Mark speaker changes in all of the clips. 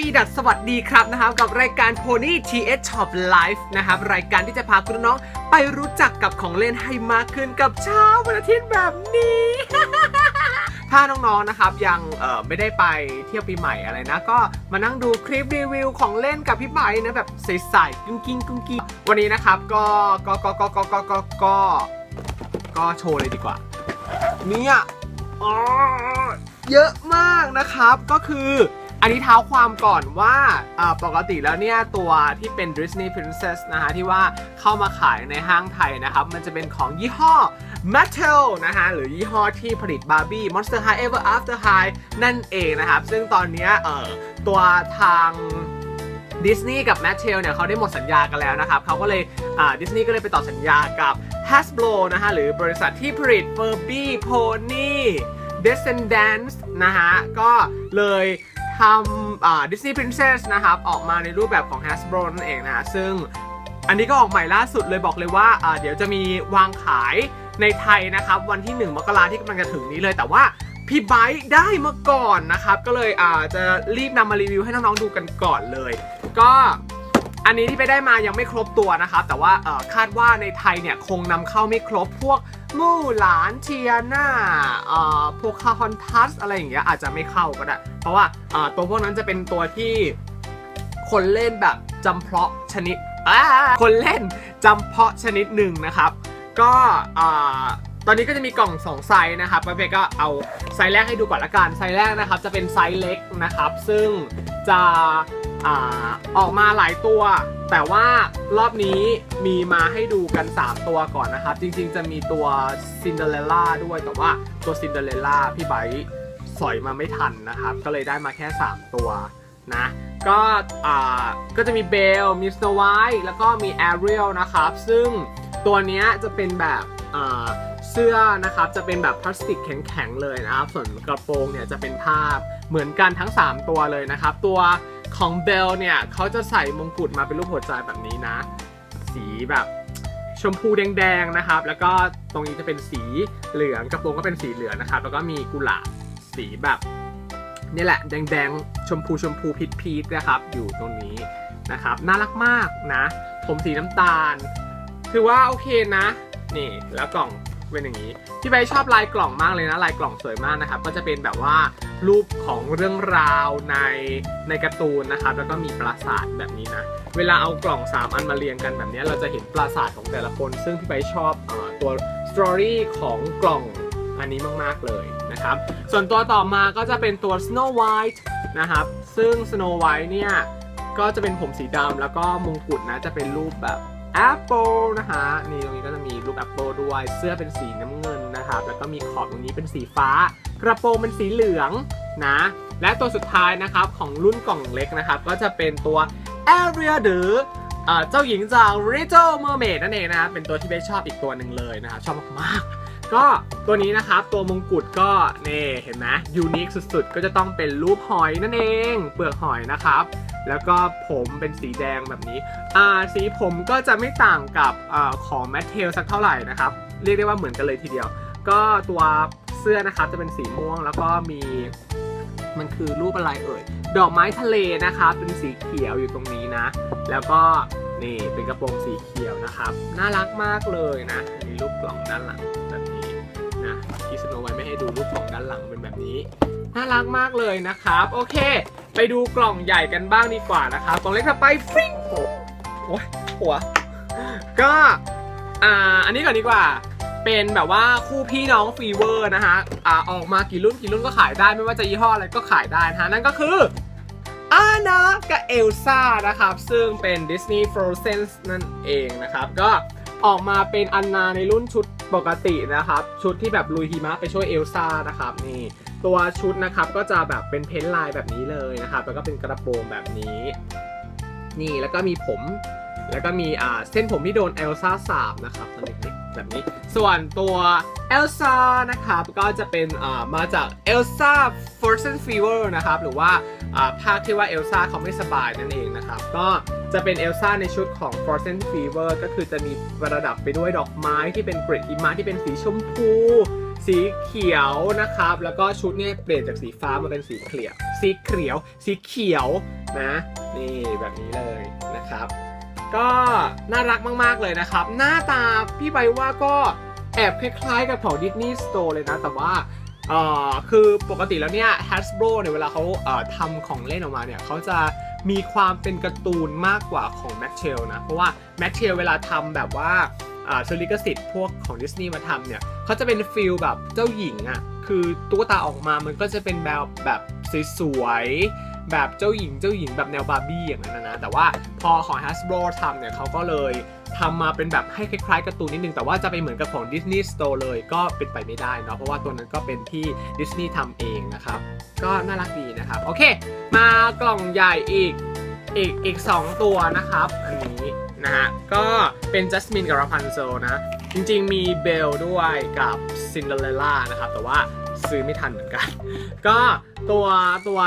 Speaker 1: วีดัสสวัสดีครับนะครับกับรายการ Pony TH Shop Live นะครับรายการที่จะพาคุณน้องไปรู้จักกับของเล่นให้มากขึ้นกับเช้าวันอาทิตย์แบบนี้ ถ้าน้องๆนะครับยังไม่ได้ไปเที่ยวปีใหม่อะไรนะ ก็มานั่งดูคลิปรีวิวของเล่นกับพี่ไบนะแบบใสๆกุ้งกิ้งกุ้งกิ้งวันนี้นะครับก็ก็ก็ก็ก็ก็ก็ก็ก็โชว์เลยดีกว่าเนี่ยอ๋อเยอะมากนะครับก็คือ อันนี้เท้าความก่อนว่าปกติแล้วเนี่ย ตัวที่เป็น Disney Princess นะฮะ ที่ว่าเข้ามาขายในห้างไทยนะครับ มันจะเป็นของยี่ห้อ Mattel นะฮะ หรือยี่ห้อที่ผลิต Barbie Monster High Ever After High นั่นเองนะครับ ซึ่งตอนนี้เอ่อตัวทางดิสนีย์กับแมทเทลเนี่ยเขาได้หมดสัญญากันแล้วนะครับเขาก็เลยดิสนีย์ก็เลยไปต่อสัญญากับ Hasbro นะฮะ หรือบริษัทที่ผลิต Furby Pony Descendants นะฮะ ก็เลย ทำดิสนีย์พรินเซสนะครับ ออกมาในรูปแบบของ Hasbro นั่นเองนะซึ่งอันนี้ก็ออกใหม่ล่าสุดเลยบอกเลยว่าเดี๋ยวจะมีวางขายในไทยนะครับ วันที่ 1 มกราที่กำลังจะถึงนี้เลยแต่ว่าพี่ไบต์ได้มาก่อนนะครับ ก็เลยอาจจะรีบนำมารีวิวให้น้องๆดูกันก่อนเลย ก็ อันนี้ที่ไปได้มายังไม่ครบตัวนะครับ แต่ว่าคาดว่าในไทยเนี่ยคงนำเข้าไม่ครบพวกมู่หลานเทียนาเอ่อพวกคาฮอนทัสอะไรอย่างเงี้ยอาจจะไม่เข้าก็ได้ เพราะว่าตัวพวกนั้นจะเป็นตัวที่คนเล่นแบบจำเพาะชนิดคนเล่นจำเพาะชนิดหนึ่งนะครับ ก็ตอนนี้ก็จะมีกล่อง2ไซส์นะครับไปก็เอาไซส์แรกให้ดูก่อนละกันไซส์แรกนะครับจะเป็นไซส์เล็กนะครับ ซึ่งจะ อออกมาหลายตัว แต่ว่ารอบนี้มีมาให้ดูกัน 3 ตัวก่อนนะครับ จริงๆ จะมีตัวซินเดอเรลล่าด้วยแต่ว่าตัวซินเดอเรลล่าพี่ไบร์สอยมาไม่ทันนะครับ ก็เลยได้มาแค่ 3 ตัวนะก็อ่าก็จะมีเบลมีสโนไวท์แล้วก็มีแอเรียลนะครับ ซึ่งตัวนี้จะเป็นแบบอ่าเสื้อนะครับจะเป็นแบบพลาสติกแข็งๆเลยนะครับ ส่วนกระโปรงเนี่ยจะเป็นผ้าเหมือนกันทั้ง 3 ตัวเลยนะครับ ตัว ของเบลเนี่ยเขาจะใส่มงกุฎมาเป็นรูปหัวใจแบบนี้นะ สีแบบชมพูแดงๆนะครับ แล้วก็ตรงนี้จะเป็นสีเหลืองกระโปรงก็เป็นสีเหลืองนะครับ แล้วก็มีกุหลาบสีแบบนี่แหละแดงๆชมพูชมพูพีชพีชนะครับ อยู่ตรงนี้นะครับ น่ารักมากนะ ผมสีน้ำตาล ถือว่าโอเคนะ นี่แล้วกล่อง เป็นอย่างนี้พี่ใบชอบลายกล่องมากเลยนะลายกล่องสวยมากนะครับก็จะเป็นแบบว่ารูปของเรื่องราวในในการ์ตูนนะครับแล้วก็มีปราสาทแบบนี้นะเวลาเอากล่อง3อันมาเรียงกันแบบนี้เราจะเห็นปราสาทของแต่ละคน ซึ่งพี่ใบชอบอตัวสตอรี่ของกล่องอันนี้มากๆเลยนะครับส่วนตัวต่อมาก็จะเป็นตัว Snow White นะครับซึ่ง Snow White เนี่ยก็จะเป็นผมสีดำแล้วก็มงกุฎนะจะเป็นรูปแบบ แอปเปิลนะฮะนี่ตรงนี้ก็จะมีรูปแอปเปิลด้วยเสื้อเป็นสีน้ำเงินนะครับแล้วก็มีขอบตรงนี้เป็นสีฟ้า กระโปรงเป็นสีเหลืองนะและตัวสุดท้ายนะครับของรุ่นกล่องเล็กนะครับ ก็จะเป็นตัว Area หรือเอ่อเจ้าหญิงจาก Little Mermaid นั่นเองนะครับเป็นตัวที่เบสชอบอีกตัวหนึ่งเลยนะครับชอบมากๆ ก็ตัวนี้นะครับตัวมงกุฎก็เน่เห็นไหมยูนิคสุดๆ ก็จะต้องเป็นรูปหอยนั่นเอง เปลือกหอยนะครับ แล้วก็ผมเป็นสีแดงแบบนี้อ่าสีผมก็จะไม่ต่างกับอของแมทเทลสักเท่าไหร่นะครับ เรียกได้ว่าเหมือนกันเลยทีเดียว ก็ตัวเสื้อนะครับจะเป็นสีม่วงแล้วก็มีมันคือรูปอะไรเอ่ย ดอกไม้ทะเลนะครับเป็นสีเขียวอยู่ตรงนี้นะ แล้วก็นี่เป็นกระโปรงสีเขียวนะครับ น่ารักมากเลยนะมีรูปกล่องด้านหลังแบบนี้นะที่สโนไว้ไม่ให้ดูรูปกล่องด้านหลังเป็นแบบนี้ น่ารักมากเลยนะครับ โอเค ไปดูกล่องใหญ่กันบ้างดีกว่านะครับ กล่องเล็กถัดไปฟริ้งโอ้ยหัว ก็อ่าอันนี้ก่อนดีกว่า เป็นแบบว่าคู่พี่น้องฟีเวอร์นะฮะอ่าออกมากี่รุ่นกี่รุ่นก็ขายได้ไม่ว่าจะยี่ห้ออะไรก็ขายได้นะฮะนั่นก็คืออานากับเอลซ่านะครับ ซึ่งเป็น Disney Frozen นั่นเองนะครับ ก็ออกมาเป็นอันนาในรุ่นชุด ปกตินะครับชุดที่แบบลุยหิมะไปช่วยเอลซ่านะครับนี่ตัวชุดนะครับก็จะแบบเป็นเพ้นท์ลายแบบนี้เลยนะครับแล้วก็เป็นกระโปรงแบบนี้ นี่แล้วก็มีผม แล้วก็มีอ่าเส้นผมที่โดนเอลซ่าสาบนะครับตอนเด็ก แบบนี้ ส่วนตัวเอลซ่านะครับก็จะเป็นมาจากเอลซ่า Frozen Fever นะครับหรือว่าภาคที่ว่าเอลซ่าเขาไม่สบายนั่นเองนะครับก็จะเป็นเอลซ่าในชุดของ Frozen Fever ก็คือจะมีประดับไปด้วยดอกไม้ที่เป็นเกรดหิมะที่เป็นสีชมพู สีเขียวนะครับ แล้วก็ชุดเนี่ยเปลี่ยนจากสีฟ้ามาเป็นสีเขียว สีเขียว สีเขียวนะ นี่แบบนี้เลยนะครับ ก็น่ารักมากๆเลยนะครับ หน้าตาพี่ใบว่าก็แอบคล้ายๆกับของ Disney Store เลยนะ แต่ว่าเอ่อคือปกติแล้วเนี่ย Hasbro เนี่ยเวลาเขาเอ่อทำของเล่นออกมาเนี่ยเขาจะมีความเป็นการ์ตูนมากกว่าของ m a x c h e l นะ เพราะว่า m a x c h e l เวลาทำแบบว่าอ่าซื้อลิขสิทธิ์พวกของดิสนีย์มาทำเนี่ยเขาจะเป็นฟิลแบบเจ้าหญิงอะ่ะคือตุ๊กตาออกมามันก็จะเป็นแบบแบบสวยๆ แบบเจ้าหญิงเจ้าหญิงแบบแนวบาร์บี้อย่างนั้นนะแต่ว่าพอของ Hasbro ทำเนี่ยเขาก็เลยทำมาเป็นแบบให้คล้ายๆการ์ตูนนิดนึง แต่ว่าจะไปเหมือนกับของ Disney Store เลยก็เป็นไปไม่ได้เนาะเพราะว่าตัวนั้นก็เป็นที่ดิสนีย์ทำเองนะครับ ก็น่ารักดีนะครับ โอเค มากล่องใหญ่อีกอีกอีก 2 ตัวนะครับ อันนี้นะฮะก็เป็นจัสมินกับราพันเซลนะ จริงๆมีเบลด้วยกับซินเดอเรลล่านะครับ แต่ว่าซื้อไม่ทันเหมือนกัน ก็ตัวตัว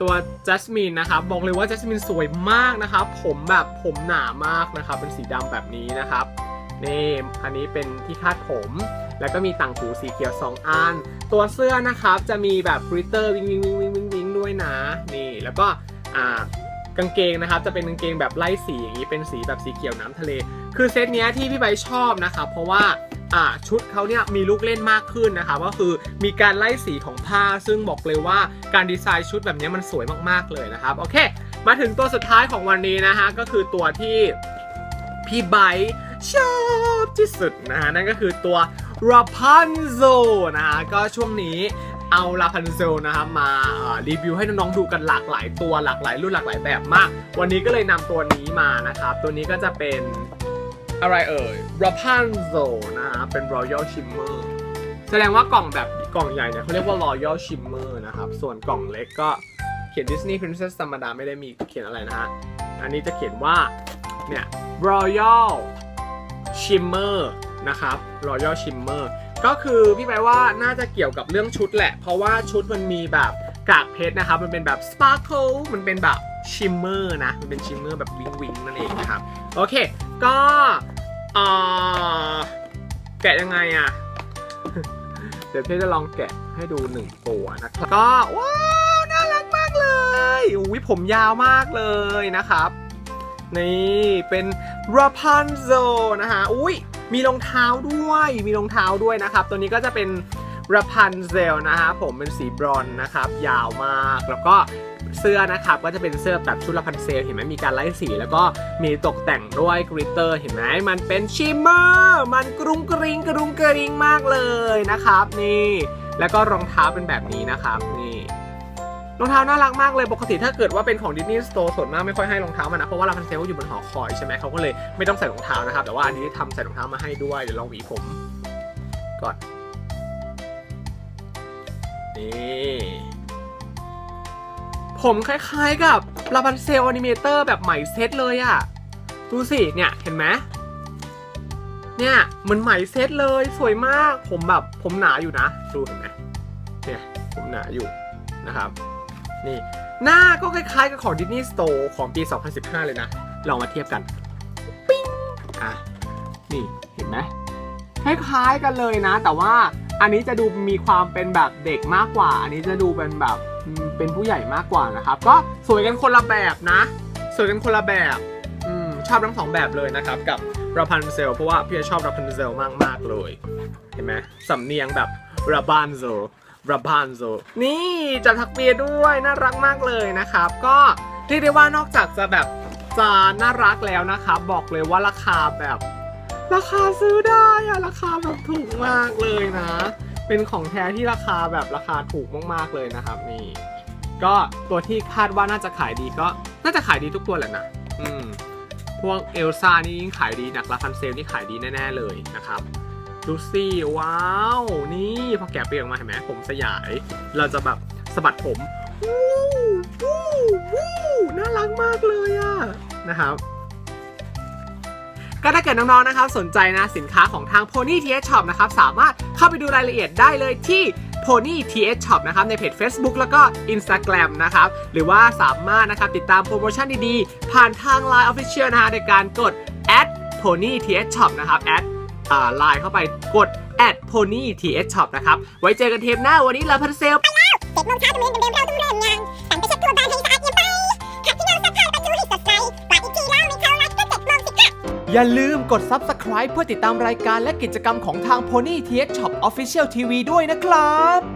Speaker 1: ตัวจัสมินนะครับบอกเลยว่าจัสมินสวยมากนะครับ ผมแบบผมหนามากนะครับ เป็นสีดำแบบนี้นะครับนี่อันนี้เป็นที่คาดผม แล้วก็มีต่างหูสีเขียว 2 อัน ตัวเสื้อนะครับจะมีแบบกริตเตอร์วิงวิงวิงวิงวิงวิงด้วยนะ นี่แล้วก็อ่ากางเกงนะครับจะเป็นกางเกงแบบไล่สีอย่างนี้เป็นสีแบบสีเขียวน้ำทะเล คือเซตเนี้ยที่พี่ใบชอบนะครับเพราะว่า ชุดเขาเนี่ยมีลูกเล่นมากขึ้นนะครับก็คือมีการไล่สีของผ้า ซึ่งบอกเลยว่าการดีไซน์ชุดแบบนี้มันสวยมากๆเลยนะครับโอเค มาถึงตัวสุดท้ายของวันนี้นะฮะก็คือตัวที่พี่ใบชอบที่สุดนะฮะนั่นก็คือตัว Rapunzel นะฮะก็ช่วงนี้เอา Rapunzel นะครับมารีวิวให้น้องๆดูกันหลากหลายตัวหลากหลายรุ่นหลากหลายแบบมาก วันนี้ก็เลยนำตัวนี้มานะครับตัวนี้ก็จะเป็น อะไรเอ่ย Rapunzel นะฮะ เป็น Royal Shimmer แสดงว่ากล่องแบบกล่องใหญ่เนี่ยเขาเรียกว่า Royal Shimmer นะครับ ส่วนกล่องเล็กก็เขียน Disney Princess ธรรมดาไม่ได้มีเขียนอะไรนะฮะ อันนี้จะเขียนว่า เนี่ย Royal Shimmer นะครับ Royal Shimmer ก็คือพี่แปลว่าน่าจะเกี่ยวกับเรื่องชุดแหละ เพราะว่าชุดมันมีแบบกากเพชรนะครับ มันเป็นแบบ sparkle มันเป็นแบบ shimmer นะ มันเป็น shimmer แบบวิงวิงนั่นเองนะครับ โอเค ก็เอ่อแกะยังไงอะเดี๋ยวพี่จะลองแกะให้ดูหนึ่งตัวนะครับก็ว้าวน่ารักมากเลยอุ้ยผมยาวมากเลยนะครับ นี่เป็น Rapunzel นะฮะอุ้ยมีรองเท้าด้วยมีรองเท้าด้วยนะครับ ตัวนี้ก็จะเป็น Rapunzel นะฮะผมเป็นสีบรอนซ์นะครับ ยาวมากแล้วก็เสื้อนะครับก็จะเป็นเสื้อแบบชุด Rapunzel เห็นไหมมีการไล่สีแล้วก็มีตกแต่งด้วยกริตเตอร์เห็นไหมมันเป็นชิมเมอร์มันกรุงกริงกรุงกริงมากเลยนะครับ นี่ แล้วก็รองเท้าเป็นแบบนี้นะครับนี่รองเท้าน่ารักมากเลยปกติถ้าเกิดว่าเป็นของ Disney Store ส่วนมากไม่ค่อยให้รองเท้ามันะเพราะว่าลาพันเซลอยู่บนหอคอยใช่ไหมเขาก็เลยไม่ต้องใส่รองเท้านะครับ แต่ว่าอันนี้ทำใส่รองเท้ามาให้ด้วยเดี๋ยวลองหวีผมก่อนนี่ ผมคล้ายๆกับลาพันเซลอนิเมเตอร์แบบใหม่เซตเลยอะดูสิเนี่ยเห็นไหมเนี่ยเหมือนใหม่เซตเลยสวยมากผมแบบผมหนาอยู่นะ ดูเห็นไหมเนี่ยผมหนาอยู่นะครับ นี่หน้าก็คล้ายๆกับของ Disney Store ของปี 2015 เลยนะ ลองมาเทียบกันปิ้งอะนี่เห็นไหมคล้ายๆกันเลยนะ แต่ว่าอันนี้จะดูมีความเป็นแบบเด็กมากกว่า อันนี้จะดูเป็นแบบ เป็นผู้ใหญ่มากกว่านะครับ ก็สวยกันคนละแบบนะ สวยกันคนละแบบอืมชอบทั้งสองแบบเลยนะครับกับราพันเซลเพราะว่าพี่ชอบราพันเซลมากๆเลย เห็นไหมสำเนียงแบบราบันโซราบันโซนี่จับทักเปียด้วยน่ารักมากเลยนะครับ ก็เรียกได้ว่านอกจากจะแบบจะน่ารักแล้วนะครับบอกเลยว่าราคาแบบ ราคาซื้อได้อะราคาแบบถูกมากเลยนะ เป็นของแท้ที่ราคาแบบราคาถูกมากๆเลยนะครับนี่ ก็ตัวที่คาดว่าน่าจะขายดีก็น่าจะขายดีทุกตัวแหละนะอืมพวกเอลซ่านี่ยิ่งขายดีหนักลาฟันเซลนี่ขายดีแน่ ๆ เลยนะครับดูสิว้าว นี่พอแกะเปลือกอกมาเห็นไหมผมสยาย เราจะแบบสะบัดผมวู้วู้วู้น่ารักมากเลยอะนะครับก็ถ้าเกิดน้องๆ นะครับสนใจนะสินค้าของทาง Pony TH Shop นะครับสามารถเข้าไปดูรายละเอียดได้เลยที่ Pony TH Shop นะครับในเพจ Facebook แล้วก็ Instagram นะครับหรือว่าสามารถนะครับติดตามโปรโมชั่นดีๆ ผ่านทาง Line Official นะฮะในการกด at Pony TH Shop นะครับ at ไลน์เข้าไปกด at Pony TH Shop นะครับ ไว้เจอกันเทปหน้าวันนี้ลาพันเซลไปแล้ว
Speaker 2: เจ็ดโมงเช้าเดิมเดิมเราต้องเริ่มงานสั่งไปเช็ดตัวบ้านให้สะอาดเยี่ไปขับที่นอนซักผ้าปดูให้สดใส
Speaker 1: อย่าลืมกด Subscribe เพื่อติดตามรายการและกิจกรรมของทาง Pony TH Shop Official TV ด้วยนะครับ